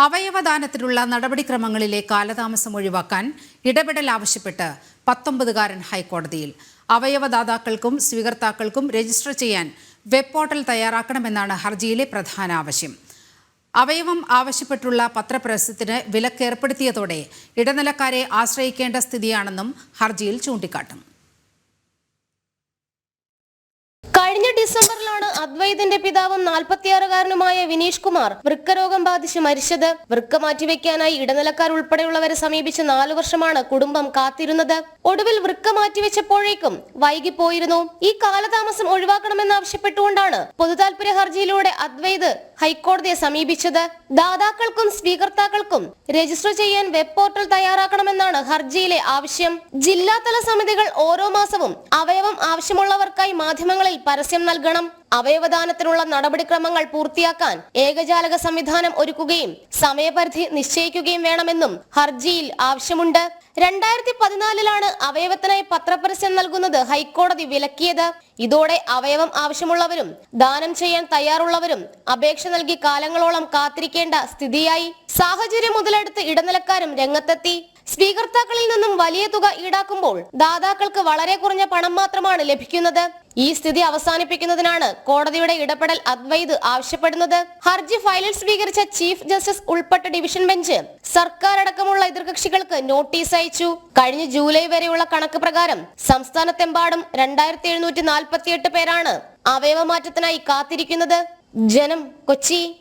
അവയവദാനത്തിനുള്ള നടപടിക്രമങ്ങളിലെ കാലതാമസം ഒഴിവാക്കാൻ ഇടപെടൽ ആവശ്യപ്പെട്ട് പത്തൊമ്പതുകാരൻ ഹൈക്കോടതിയിൽ. അവയവദാതാക്കൾക്കും സ്വീകർത്താക്കൾക്കും രജിസ്റ്റർ ചെയ്യാൻ വെബ് പോർട്ടൽ തയ്യാറാക്കണമെന്നാണ് ഹർജിയിലെ പ്രധാന ആവശ്യം. അവയവം ആവശ്യപ്പെട്ടുള്ള പത്രപ്രസത്തിന് വിലക്കേർപ്പെടുത്തിയതോടെ ഇടനിലക്കാരെ ആശ്രയിക്കേണ്ട സ്ഥിതിയാണെന്നും ഹർജിയിൽ ചൂണ്ടിക്കാട്ടും. കഴിഞ്ഞ ഡിസംബറിലാണ് അദ്വൈതിന്റെ പിതാവും നാൽപ്പത്തിയാറുകാരനുമായ വിനീഷ് കുമാർ വൃക്കരോഗം ബാധിച്ച് മരിച്ചത്. വൃക്ക മാറ്റിവെക്കാനായി ഇടനിലക്കാർ ഉൾപ്പെടെയുള്ളവരെ സമീപിച്ച് നാലു വർഷമാണ് കുടുംബം കാത്തിരുന്നത്. ഒടുവിൽ വൃക്ക മാറ്റിവെച്ചപ്പോഴേക്കും വൈകിപ്പോയിരുന്നു ഈ കാലതാമസം ഒഴിവാക്കണമെന്നാവശ്യപ്പെട്ടുകൊണ്ടാണ് പൊതുതാൽപര്യ ഹർജിയിലൂടെ അദ്വൈത് ഹൈക്കോടതിയെ സമീപിച്ചത് ദാതാക്കൾക്കും സ്വീകർത്താക്കൾക്കും രജിസ്റ്റർ ചെയ്യാൻ വെബ് പോർട്ടൽ തയ്യാറാക്കണമെന്നാണ് ഹർജിയിലെ ആവശ്യം. ജില്ലാതല സമിതികൾ ഓരോ മാസവും അവയവം ആവശ്യമുള്ളവർക്കായി മാധ്യമങ്ങളിൽ പരസ്യം നൽകണം. അവയവദാനത്തിനുള്ള നടപടിക്രമങ്ങൾ പൂർത്തിയാക്കാൻ ഏകജാലക സംവിധാനം ഒരുക്കുകയും സമയപരിധി നിശ്ചയിക്കുകയും വേണമെന്നും ഹർജിയിൽ ആവശ്യമുണ്ട്. രണ്ടായിരത്തി പതിനാലിലാണ് അവയവത്തിനായി പത്രപരസ്യം നൽകുന്നത് ഹൈക്കോടതി വിലക്കിയത്. ഇതോടെ അവയവം ആവശ്യമുള്ളവരും ദാനം ചെയ്യാൻ തയ്യാറുള്ളവരും അപേക്ഷ നൽകി കാലങ്ങളോളം കാത്തിരിക്കേണ്ട സ്ഥിതിയായി. സാഹചര്യം മുതലെടുത്ത് ഇടനിലക്കാരും രംഗത്തെത്തി. സ്വീകർത്താക്കളിൽ നിന്നും വലിയ തുക ഈടാക്കുമ്പോൾ ദാതാക്കൾക്ക് വളരെ കുറഞ്ഞ പണം മാത്രമാണ് ലഭിക്കുന്നത്. ഈ സ്ഥിതി അവസാനിപ്പിക്കുന്നതിനാണ് കോടതിയുടെ ഇടപെടൽ അദ്വൈത് ആവശ്യപ്പെടുന്നത്. ഹർജി ഫയലിൽ സ്വീകരിച്ച ചീഫ് ജസ്റ്റിസ് ഉൾപ്പെട്ട ഡിവിഷൻ ബെഞ്ച് സർക്കാർ അടക്കമുള്ള എതിർകക്ഷികൾക്ക് നോട്ടീസ് അയച്ചു. കഴിഞ്ഞ ജൂലൈ വരെയുള്ള കണക്ക് പ്രകാരം സംസ്ഥാനത്തെമ്പാടും രണ്ടായിരത്തി എഴുന്നൂറ്റി നാൽപ്പത്തിയെട്ട് പേരാണ് അവയവമാറ്റത്തിനായി കാത്തിരിക്കുന്നത്. ജനം കൊച്ചി.